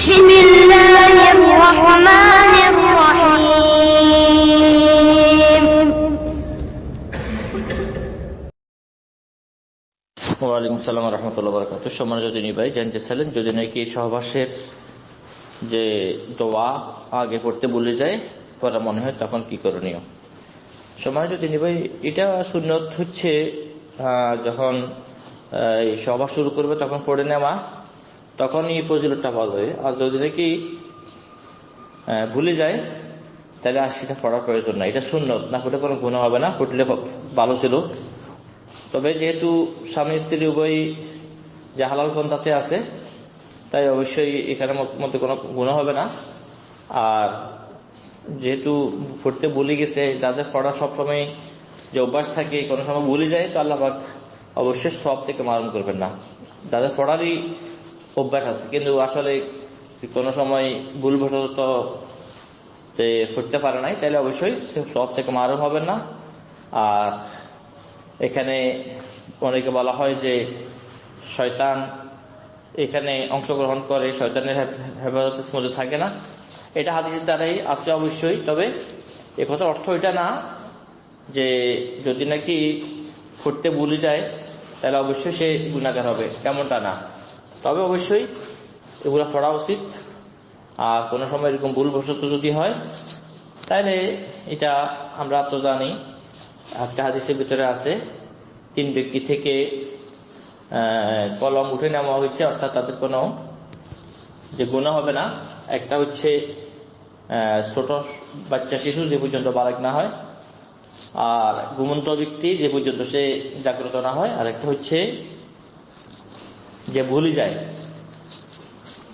بسم الله الرحمن الرحيم ওয়ালাইকুম সালাম রহমতুল্লাহ বরকাত সম্মানিত তিনি ভাই জানতেছিলেন যদি নাকি সহবাসের যে দোয়া আগে পড়তে বলে যায়, পরে মনে হয় তখন কি করণীয়? সম্মানিত তিনি ভাই, এটা শূন্য হচ্ছে যখন সভা শুরু করবে তখন পড়ে নেওয়া তখনই ফজিলতটা পাওয়া যাবে আর যদি নাকি ভুলে যায়, তাহলে আর সেটা পড়ার প্রয়োজন নাই। এটা সুন্নত। না পড়লে কোনো গুণ হবে না পড়লে ভালো ছিল। তবে যেহেতু স্বামী, স্ত্রী উভয় যে হালাল পন্থাতে আছে, তাই অবশ্যই এখানে মধ্যে কোনো গুণ হবে না। আর যেহেতু পড়তে ভুলে গেছে, যাদের পড়া সবসময় যে অভ্যাস থাকে, কোনো সময় ভুলে যায়, তো আল্লাহ অবশ্যই সব থেকে মারণ করবেন না। যাদের পড়ারই অভ্যাস আছে। কিন্তু আসলে কোনো সময় ভুলবশত পড়তে পারে নাই, তাহলে অবশ্যই সব থেকে মারণ হবেন না। আর এখানে অনেকে বলা হয় যে শয়তান এখানে অংশগ্রহণ করে, শয়তানের হেফাজতের মধ্যে থাকে না। এটা হাদিসের দ্বারাই আছে অবশ্যই, তবে এ কথার অর্থ এটা না যে যদি নাকি ফুটতে ভুলে যায়, তাহলে অবশ্যই সে গুণাগার হবে, তেমনটা না। তবে অবশ্যই এগুলো পড়া উচিত। আর কোনো সময় এরকম ভুলবশত যদি হয় তাহলে এটা আমরা তো জানি, একটা হাদিসের ভিতরে আছে, তিন ব্যক্তি থেকে কলম উঠে নেওয়া হয়েছে, অর্থাৎ তাদের কোনো যে গুণা হবে না। একটা হচ্ছে ছোট বাচ্চা শিশু যে পর্যন্ত বালক না হয়, আর ঘুমন্ত ব্যক্তি যে পর্যন্ত সে জাগ্রত না হয় আর একটা হচ্ছে যে ভুলে যায়।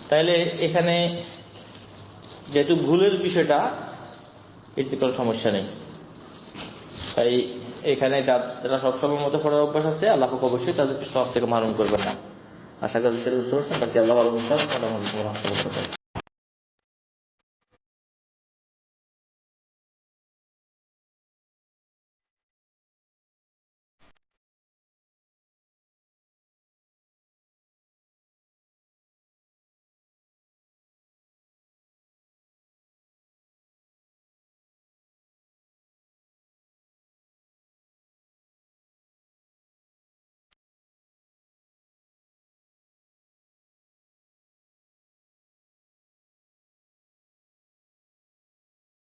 তাইলে এখানে যেহেতু ভুলের বিষয়টা, এতে কোনো সমস্যা নেই। তাই এখানে যারা সবসময় মতো পড়ার অভ্যাস আছে, আল্লাহ অবশ্যই তাদের সব থেকে মারণ করবেন না। আশা করি সেটা বুঝতে পারছেন আল্লাহ